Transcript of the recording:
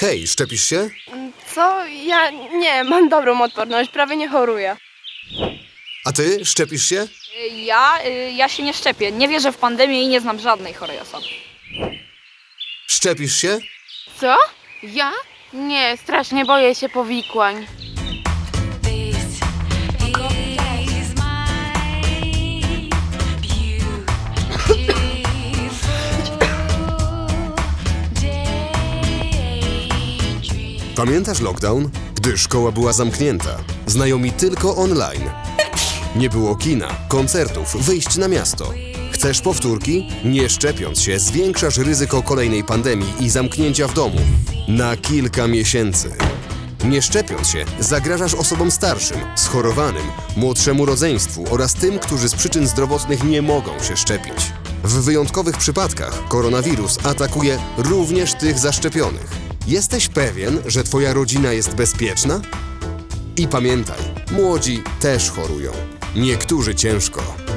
Hej, szczepisz się? Co? Ja nie, mam dobrą odporność, prawie nie choruję. A ty szczepisz się? Ja, y, ja się nie szczepię. Nie wierzę w pandemię i nie znam żadnej chorej osoby. Szczepisz się? Co? Ja? Nie, strasznie boję się powikłań. Pamiętasz lockdown? Gdy szkoła była zamknięta, znajomi tylko online. Nie było kina, koncertów, wyjść na miasto. Chcesz powtórki? Nie szczepiąc się, zwiększasz ryzyko kolejnej pandemii i zamknięcia w domu na kilka miesięcy. Nie szczepiąc się, zagrażasz osobom starszym, schorowanym, młodszemu rodzeństwu oraz tym, którzy z przyczyn zdrowotnych nie mogą się szczepić. W wyjątkowych przypadkach koronawirus atakuje również tych zaszczepionych. Jesteś pewien, że Twoja rodzina jest bezpieczna? I pamiętaj, młodzi też chorują. Niektórzy ciężko.